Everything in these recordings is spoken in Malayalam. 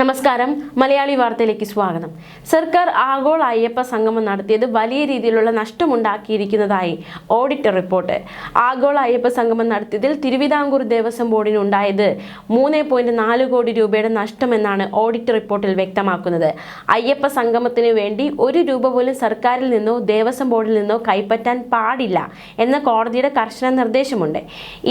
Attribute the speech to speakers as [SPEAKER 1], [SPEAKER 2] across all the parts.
[SPEAKER 1] നമസ്കാരം. മലയാളി വാർത്തയിലേക്ക് സ്വാഗതം. സർക്കാർ ആഗോള അയ്യപ്പ സംഗമം നടത്തിയത് വലിയ രീതിയിലുള്ള നഷ്ടമുണ്ടാക്കിയിരിക്കുന്നതായി ഓഡിറ്റ് റിപ്പോർട്ട്. ആഗോള അയ്യപ്പ സംഗമം നടത്തിയതിൽ തിരുവിതാംകൂർ ദേവസ്വം ബോർഡിന് ഉണ്ടായത് മൂന്ന് പോയിന്റ് നാല് കോടി രൂപയുടെ നഷ്ടമെന്നാണ് ഓഡിറ്റ് റിപ്പോർട്ടിൽ വ്യക്തമാക്കുന്നത്. അയ്യപ്പ സംഗമത്തിന് വേണ്ടി ഒരു രൂപ പോലും സർക്കാരിൽ നിന്നോ ദേവസ്വം ബോർഡിൽ നിന്നോ കൈപ്പറ്റാൻ പാടില്ല എന്ന കോടതിയുടെ കർശന നിർദ്ദേശമുണ്ട്.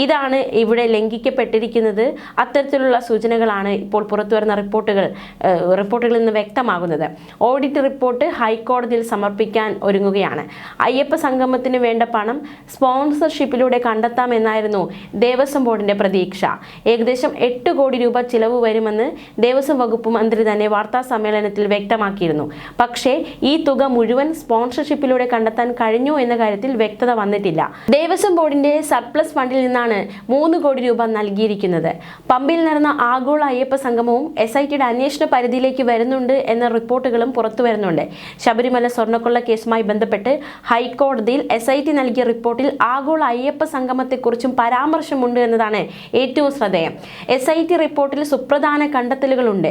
[SPEAKER 1] ഇതാണ് ഇവിടെ ലംഘിക്കപ്പെട്ടിരിക്കുന്നത്. അത്തരത്തിലുള്ള സൂചനകളാണ് ഇപ്പോൾ പുറത്തുവരുന്ന റിപ്പോർട്ടുകൾ ഏഹ്, റിപ്പോർട്ടുകളിൽ നിന്ന് വ്യക്തമാകുന്നത്. ഓഡിറ്റ് റിപ്പോർട്ട് ഹൈക്കോടതിയിൽ സമർപ്പിക്കാൻ ഒരുങ്ങുകയാണ്. അയ്യപ്പ സംഗമത്തിന് വേണ്ട പണം സ്പോൺസർഷിപ്പിലൂടെ കണ്ടെത്താമെന്നായിരുന്നു ദേവസ്വം ബോർഡിന്റെ പ്രതീക്ഷ. ഏകദേശം എട്ട് കോടി രൂപ ചിലവ് വരുമെന്ന് ദേവസ്വം വകുപ്പ് മന്ത്രി തന്നെ വാർത്താ സമ്മേളനത്തിൽ വ്യക്തമാക്കിയിരുന്നു. പക്ഷേ ഈ തുക മുഴുവൻ സ്പോൺസർഷിപ്പിലൂടെ കണ്ടെത്താൻ കഴിഞ്ഞു എന്ന കാര്യത്തിൽ വ്യക്തത വന്നിട്ടില്ല. ദേവസ്വം ബോർഡിന്റെ സർപ്ലസ് ഫണ്ടിൽ നിന്നാണ് മൂന്ന് കോടി രൂപ നൽകിയിരിക്കുന്നത്. പമ്പിൽ നടന്ന ആഗോള അയ്യപ്പ സംഗമവും എസ് ഐ അന്വേഷണ പരിധിയിലേക്ക് വരുന്നുണ്ട് എന്ന റിപ്പോർട്ടുകളും പുറത്തു വരുന്നുണ്ട്. ശബരിമല സ്വർണക്കൊള്ള കേസുമായി ബന്ധപ്പെട്ട് ഹൈക്കോടതിയിൽ എസ് നൽകിയ റിപ്പോർട്ടിൽ ആഗോള അയ്യപ്പ സംഗമത്തെക്കുറിച്ചും പരാമർശമുണ്ട് എന്നതാണ് ഏറ്റവും ശ്രദ്ധേയം. എസ് റിപ്പോർട്ടിൽ സുപ്രധാന കണ്ടെത്തലുകളുണ്ട്.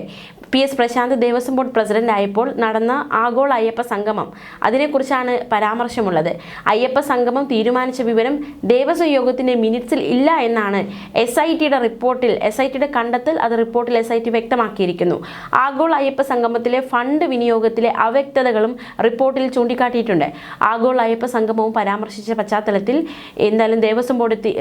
[SPEAKER 1] P S Prashanth Devaswom board president ആയപ്പോൾ നടന്ന ആഗോള അയ്യപ്പ സംഗമം. അതിനെക്കുറിച്ചാണ് പരാമർശമുള്ളത്. അയ്യപ്പ സംഗമം തീരുമാനിച്ച വിവരം ദേവസ്വം യോഗത്തിന്റെ മിനിറ്റ്സിൽ ഇല്ല എന്നാണ് എസ് ഐ ടിയുടെ റിപ്പോർട്ടിൽ എസ് ഐ ടിയുടെ കണ്ടെത്തൽ അത് റിപ്പോർട്ടിൽ എസ് ഐ ടി വ്യക്തമാക്കിയിരിക്കുന്നു ആഗോള അയ്യപ്പ സംഗമത്തിലെ ഫണ്ട് വിനിയോഗത്തിലെ അവ്യക്തതകളും റിപ്പോർട്ടിൽ ചൂണ്ടിക്കാട്ടിയിട്ടുണ്ട്. ആഗോള അയ്യപ്പ സംഗമവും പരാമർശിച്ച പശ്ചാത്തലത്തിൽ എന്തായാലും ദേവസ്വം ബോർഡ്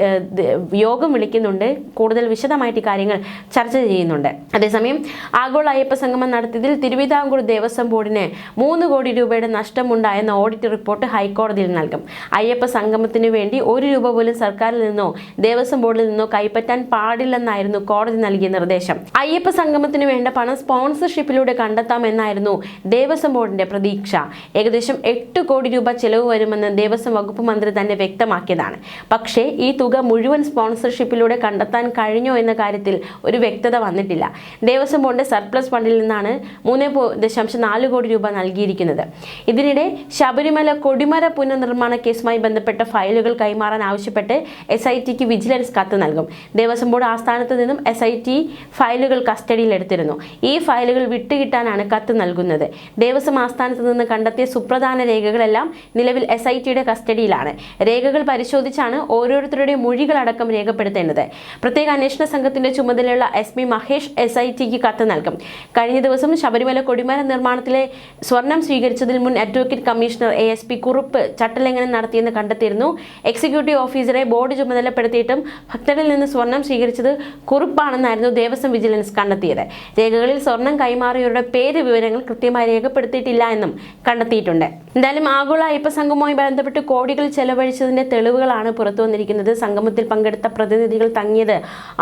[SPEAKER 1] യോഗം വിളിക്കുന്നുണ്ട്. കൂടുതൽ വിശദമായിട്ട് കാര്യങ്ങൾ ചർച്ച ചെയ്യുന്നുണ്ട്. അതേസമയം ആഗോള അയ്യപ്പ സംഗമം നടത്തിയതിൽ തിരുവിതാംകൂർ ദേവസ്വം ബോർഡിന് മൂന്ന് കോടി രൂപയുടെ നഷ്ടമുണ്ടായെന്ന ഓഡിറ്റ് റിപ്പോർട്ട് ഹൈക്കോടതിയിൽ നൽകും. അയ്യപ്പ സംഗമത്തിന് വേണ്ടി ഒരു രൂപ പോലും സർക്കാരിൽ നിന്നോ ദേവസ്വം ബോർഡിൽ നിന്നോ കൈപ്പറ്റാൻ പാടില്ലെന്നായിരുന്നു കോടതി നൽകിയ നിർദ്ദേശം. അയ്യപ്പ സംഗമത്തിന് വേണ്ട പണം സ്പോൺസർഷിപ്പിലൂടെ കണ്ടെത്താമെന്നായിരുന്നു ദേവസ്വം ബോർഡിന്റെ പ്രതീക്ഷ. ഏകദേശം എട്ട് കോടി രൂപ ചെലവ് വരുമെന്ന് ദേവസ്വം വകുപ്പ് മന്ത്രി തന്നെ വ്യക്തമാക്കിയതാണ്. പക്ഷേ ഈ തുക മുഴുവൻ സ്പോൺസർഷിപ്പിലൂടെ കണ്ടെത്താൻ കഴിഞ്ഞോ എന്ന കാര്യത്തിൽ ഒരു വ്യക്തത വന്നിട്ടില്ല. ദേവസ്വം ബോർഡിന്റെ സർപ്ലസ് ഫണ്ടിൽ നിന്നാണ് മൂന്ന് ദശാംശം നാല് കോടി രൂപ നൽകിയിരിക്കുന്നത്. ഇതിനിടെ ശബരിമല കൊടിമര പുനർനിർമ്മാണ കേസുമായി ബന്ധപ്പെട്ട ഫയലുകൾ കൈമാറാൻ ആവശ്യപ്പെട്ട് എസ് ഐ ടിക്ക് വിജിലൻസ് കത്ത് നൽകും. ദേവസ്വം ബോർഡ് ആസ്ഥാനത്ത് നിന്നും എസ് ഐ ടി ഫയലുകൾ കസ്റ്റഡിയിൽ എടുത്തിരുന്നു ഈ ഫയലുകൾ വിട്ടുകിട്ടാനാണ് കത്ത് നൽകുന്നത്. ദേവസ്വം ആസ്ഥാനത്ത് നിന്ന് കണ്ടെത്തിയ സുപ്രധാന രേഖകളെല്ലാം നിലവിൽ എസ് ഐ ടിയുടെ കസ്റ്റഡിയിലാണ്. രേഖകൾ പരിശോധിച്ചാണ് ഓരോരുത്തരുടെയും മൊഴികളടക്കം രേഖപ്പെടുത്തേണ്ടത്. പ്രത്യേക അന്വേഷണ സംഘത്തിന്റെ ചുമതലയുള്ള S P Mahesh S I tick കത്ത് നൽകും. കഴിഞ്ഞ ദിവസം ശബരിമല കൊടിമര നിർമ്മാണത്തിലെ സ്വർണം സ്വീകരിച്ചതിൽ മുൻ advocate commissioner A S P Kurup ചട്ടലംഘനം നടത്തിയെന്ന് കണ്ടെത്തിയിരുന്നു. എക്സിക്യൂട്ടീവ് ഓഫീസറെ ബോർഡ് ചുമതലപ്പെടുത്തിയിട്ടും ഭക്തരിൽ നിന്ന് സ്വർണം സ്വീകരിച്ചത് കുറുപ്പാണെന്നായിരുന്നു ദേവസ്വം വിജിലൻസ് കണ്ടെത്തിയത്. രേഖകളിൽ സ്വർണം കൈമാറിയവരുടെ പേര് വിവരങ്ങൾ കൃത്യമായി രേഖപ്പെടുത്തിയിട്ടില്ല എന്നും കണ്ടെത്തിയിട്ടുണ്ട്. എന്തായാലും ആഗോള അയ്യപ്പ സംഘവുമായി ബന്ധപ്പെട്ട് കോടികൾ ചെലവഴിച്ചതിന്റെ തെളിവുകളാണ് പുറത്തു വന്നിരിക്കുന്നത്. സംഗമത്തിൽ പങ്കെടുത്ത പ്രതിനിധികൾ തങ്ങിയത്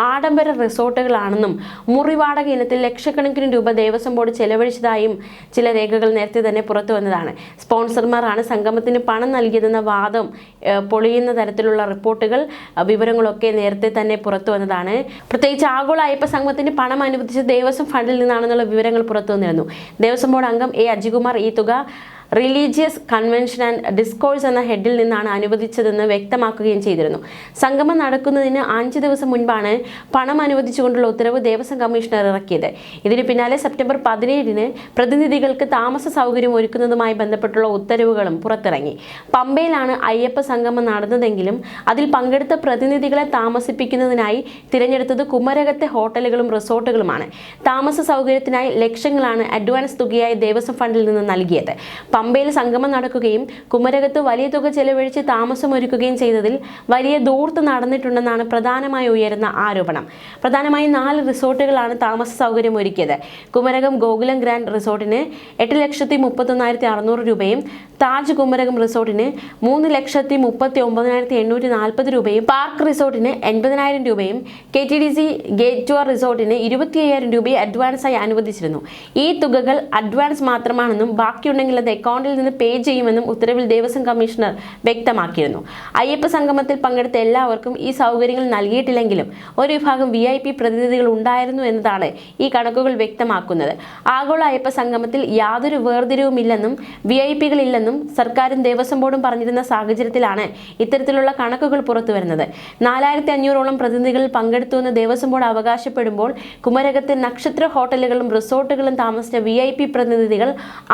[SPEAKER 1] ആഡംബര റിസോർട്ടുകളാണെന്നും മുറി വാടക ഇനത്തിൽ ലക്ഷക്കണക്കിന് രൂപ ദേവസ്വം ബോർഡ് ചെലവഴിച്ചതായും ചില രേഖകൾ നേരത്തെ തന്നെ പുറത്തു വന്നതാണ്. സ്പോൺസർമാരാണ് സംഗമത്തിന് പണം നൽകിയതെന്ന വാദം പൊളിയുന്ന തരത്തിലുള്ള റിപ്പോർട്ടുകൾ വിവരങ്ങളൊക്കെ നേരത്തെ തന്നെ പുറത്തു വന്നതാണ്. പ്രത്യേകിച്ച് ആഗോള അയ്യപ്പ സംഘത്തിന് പണം അനുവദിച്ച ദേവസ്വം ഫണ്ടിൽ നിന്നാണെന്നുള്ള വിവരങ്ങൾ പുറത്തുവന്നിരുന്നു ദേവസ്വം ബോർഡ് അംഗം എ അജികുമാർ ഈ തുക റിലീജിയസ് കൺവെൻഷൻ ആൻഡ് ഡിസ്കോഴ്സ് എന്ന ഹെഡിൽ നിന്നാണ് അനുവദിച്ചതെന്ന് വ്യക്തമാക്കുകയും ചെയ്തിരുന്നു. സംഗമം നടക്കുന്നതിന് അഞ്ച് ദിവസം മുൻപാണ് പണം അനുവദിച്ചുകൊണ്ടുള്ള ഉത്തരവ് ദേവസ്വം കമ്മീഷണർ ഇറക്കിയത്. ഇതിന് പിന്നാലെ സെപ്റ്റംബർ പതിനേഴിന് പ്രതിനിധികൾക്ക് താമസ സൗകര്യം ഒരുക്കുന്നതുമായി ബന്ധപ്പെട്ടുള്ള ഉത്തരവുകളും പുറത്തിറങ്ങി. പമ്പയിലാണ് അയ്യപ്പ സംഗമം നടന്നതെങ്കിലും അതിൽ പങ്കെടുത്ത പ്രതിനിധികളെ താമസിപ്പിക്കുന്നതിനായി തിരഞ്ഞെടുത്തത് കുമരകത്തെ ഹോട്ടലുകളും റിസോർട്ടുകളുമാണ്. താമസ സൗകര്യത്തിനായി ലക്ഷങ്ങളാണ് അഡ്വാൻസ് തുകയായി ദേവസ്വം ഫണ്ടിൽ നിന്ന് നൽകിയത്. പമ്പയിൽ സംഗമം നടക്കുകയും കുമരകത്ത് വലിയ തുക ചെലവഴിച്ച് താമസമൊരുക്കുകയും ചെയ്തതിൽ വലിയ ദൂർത്ത് നടന്നിട്ടുണ്ടെന്നാണ് പ്രധാനമായി ഉയരുന്ന ആരോപണം. പ്രധാനമായും നാല് റിസോർട്ടുകളാണ് താമസ സൗകര്യം ഒരുക്കിയത്. കുമരകം ഗോകുലം ഗ്രാൻഡ് റിസോർട്ടിന് എട്ട് ലക്ഷത്തി മുപ്പത്തൊന്നായിരത്തി അറുന്നൂറ് രൂപയും താജ് കുമരകം റിസോർട്ടിന് മൂന്ന് ലക്ഷത്തി മുപ്പത്തി ഒമ്പതിനായിരത്തി എണ്ണൂറ്റി നാൽപ്പത് രൂപയും പാർക്ക് റിസോർട്ടിന് എൺപതിനായിരം രൂപയും K T D C gate two റിസോർട്ടിന് ഇരുപത്തി അയ്യായിരം രൂപയും അഡ്വാൻസായി അനുവദിച്ചിരുന്നു. ഈ തുകകൾ അഡ്വാൻസ് മാത്രമാണെന്നും ബാക്കിയുണ്ടെങ്കിൽ അത് അക്കൗണ്ടിൽ നിന്ന് പേ ചെയ്യുമെന്നും ഉത്തരവിൽ ദേവസ്വം കമ്മീഷണർ വ്യക്തമാക്കിയിരുന്നു. അയ്യപ്പ സംഗമത്തിൽ പങ്കെടുത്ത എല്ലാവർക്കും ഈ സൗകര്യങ്ങൾ നൽകിയിട്ടില്ലെങ്കിലും ഒരു വിഭാഗം വി ഐ പി പ്രതിനിധികൾ ഉണ്ടായിരുന്നു എന്നതാണ് ഈ കണക്കുകൾ വ്യക്തമാക്കുന്നത്. ആഗോള അയ്യപ്പ സംഗമത്തിൽ യാതൊരു വേർതിരിവുമില്ലെന്നും വി ഐ പികളില്ലെന്നും സർക്കാരും ദേവസ്വം ബോർഡും പറഞ്ഞിരുന്ന സാഹചര്യത്തിലാണ് ഇത്തരത്തിലുള്ള കണക്കുകൾ പുറത്തു വരുന്നത് നാലായിരത്തി അഞ്ഞൂറോളം പ്രതിനിധികൾ പങ്കെടുത്തുവെന്ന് ദേവസ്വം ബോർഡ് അവകാശപ്പെടുമ്പോൾ കുമരകത്തെ നക്ഷത്ര ഹോട്ടലുകളും റിസോർട്ടുകളും താമസിച്ച വി പ്രതിനിധികൾ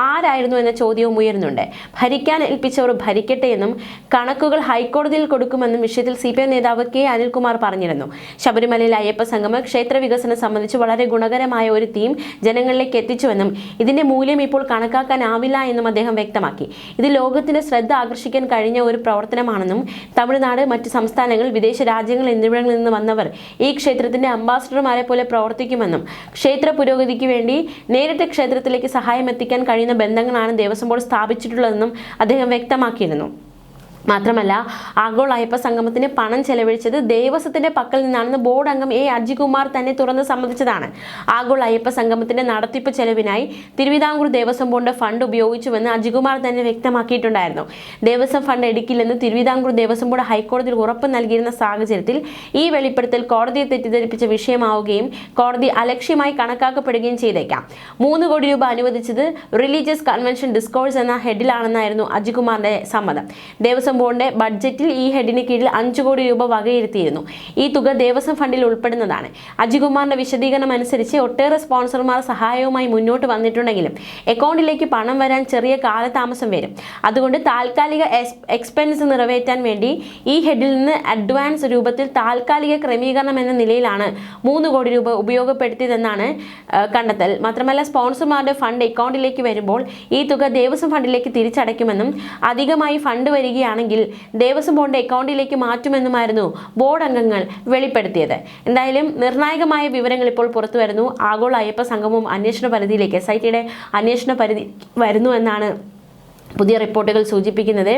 [SPEAKER 1] ആരായിരുന്നു എന്ന ചോദ്യവും ഉയരുന്നുണ്ട്. ഭരിക്കാൻ ഏൽപ്പിച്ചവർ ഭരിക്കട്ടെ എന്നും കണക്കുകൾ ഹൈക്കോടതിയിൽ കൊടുക്കുമെന്നും വിഷയത്തിൽ സി പി എം നേതാവ് കെ അനിൽകുമാർ പറഞ്ഞിരുന്നു. ശബരിമലയിൽ അയ്യപ്പ സംഗമ ക്ഷേത്ര വികസനം സംബന്ധിച്ച് വളരെ ഗുണകരമായ ഒരു തീം ജനങ്ങളിലേക്ക് എത്തിച്ചുവെന്നും ഇതിന്റെ മൂല്യം ഇപ്പോൾ കണക്കാക്കാനാവില്ല എന്നും അദ്ദേഹം വ്യക്തമാക്കി. ഇത് ലോകത്തിന്റെ ശ്രദ്ധ ആകർഷിക്കാൻ കഴിഞ്ഞ ഒരു പ്രവർത്തനമാണെന്നും തമിഴ്നാട് മറ്റ് സംസ്ഥാനങ്ങൾ വിദേശ രാജ്യങ്ങൾ എന്നിവിടങ്ങളിൽ നിന്ന് വന്നവർ ഈ ക്ഷേത്രത്തിന്റെ അംബാസഡർമാരെ പോലെ പ്രവർത്തിക്കുമെന്നും ക്ഷേത്ര പുരോഗതിക്ക് വേണ്ടി നേരിട്ട് ക്ഷേത്രത്തിലേക്ക് സഹായം എത്തിക്കാൻ കഴിയുന്ന ബന്ധങ്ങളാണ് ദേവസ്വം സ്ഥാപിച്ചിട്ടുള്ളതെന്നും അദ്ദേഹം വ്യക്തമാക്കിയിരുന്നു. മാത്രമല്ല ആഗോള അയ്യപ്പ സംഗമത്തിന് പണം ചെലവഴിച്ചത് ദേവസ്വത്തിന്റെ പക്കൽ നിന്നാണെന്ന് ബോർഡ് അംഗം എ അജികുമാർ തന്നെ തുറന്ന് സമ്മതിച്ചതാണ്. ആഗോള അയ്യപ്പ സംഗമത്തിന്റെ നടത്തിപ്പ് ചെലവിനായി തിരുവിതാംകൂർ ദേവസ്വം ബോർഡ് ഫണ്ട് ഉപയോഗിച്ചുവെന്ന് അജികുമാർ തന്നെ വ്യക്തമാക്കിയിട്ടുണ്ടായിരുന്നു. ദേവസ്വം ഫണ്ട് എടുക്കില്ലെന്ന് തിരുവിതാംകൂർ ദേവസ്വം ബോർഡ് ഹൈക്കോടതിയിൽ ഉറപ്പ് നൽകിയിരുന്ന സാഹചര്യത്തിൽ ഈ വെളിപ്പെടുത്തൽ കോടതിയെ തെറ്റിദ്ധരിപ്പിച്ച വിഷയമാവുകയും കോടതി അലക്ഷ്യമായി കണക്കാക്കപ്പെടുകയും ചെയ്തേക്കാം. മൂന്ന് കോടി രൂപ അനുവദിച്ചത് റിലീജിയസ് കൺവെൻഷൻ ഡിസ്കോഴ്സ് എന്ന ഹെഡിലാണെന്നായിരുന്നു അജികുമാറിന്റെ സമ്മതം. ദേവസ്വം ബോർഡിന്റെ ബഡ്ജറ്റിൽ ഈ ഹെഡിന് കീഴിൽ അഞ്ചു കോടി രൂപ വകയിരുത്തിയിരുന്നു. ഈ തുക ദേവസ്വം ഫണ്ടിൽ ഉൾപ്പെടുന്നതാണ്. അജികുമാറിന്റെ വിശദീകരണം അനുസരിച്ച് ഒട്ടേറെ സ്പോൺസർമാർ സഹായവുമായി മുന്നോട്ട് വന്നിട്ടുണ്ടെങ്കിലും അക്കൗണ്ടിലേക്ക് പണം വരാൻ ചെറിയ കാലതാമസം വരും. അതുകൊണ്ട് താൽക്കാലിക എക്സ്പെൻസ് നിറവേറ്റാൻ വേണ്ടി ഈ ഹെഡിൽ നിന്ന് അഡ്വാൻസ് രൂപത്തിൽ താൽക്കാലിക ക്രമീകരണം എന്ന നിലയിലാണ് മൂന്ന് കോടി രൂപ ഉപയോഗപ്പെടുത്തിയതെന്നാണ് കണ്ടെത്തൽ. മാത്രമല്ല സ്പോൺസർമാരുടെ ഫണ്ട് അക്കൗണ്ടിലേക്ക് വരുമ്പോൾ ഈ തുക ദേവസ്വം ഫണ്ടിലേക്ക് തിരിച്ചടയ്ക്കുമെന്നും അധികമായി ഫണ്ട് ആണെങ്കിൽ ദേവസ്വം ബോർഡിന്റെ അക്കൗണ്ടിലേക്ക് മാറ്റുമെന്നുമായിരുന്നു ബോർഡ് അംഗങ്ങൾ വെളിപ്പെടുത്തിയത്. എന്തായാലും നിർണായകമായ വിവരങ്ങൾ ഇപ്പോൾ പുറത്തു വരുന്നു. ആഗോള അയ്യപ്പ സംഗമം അന്വേഷണ പരിധിയിലേക്ക് എസ് ഐ ടിയുടെ അന്വേഷണ പരിധി വരുന്നു എന്നാണ് പുതിയ റിപ്പോർട്ടുകൾ സൂചിപ്പിക്കുന്നത്.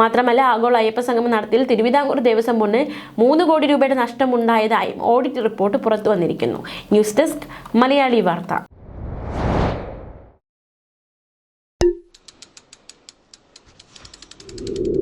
[SPEAKER 1] മാത്രമല്ല ആഗോള അയ്യപ്പ സംഗമം നടത്തിൽ തിരുവിതാംകൂർ ദേവസ്വം ബോർഡിന് മൂന്ന് കോടി രൂപയുടെ നഷ്ടമുണ്ടായതായും ഓഡിറ്റ് റിപ്പോർട്ട് പുറത്തു വന്നിരിക്കുന്നു. ന്യൂസ് ഡെസ്ക് മലയാളി വാർത്ത. you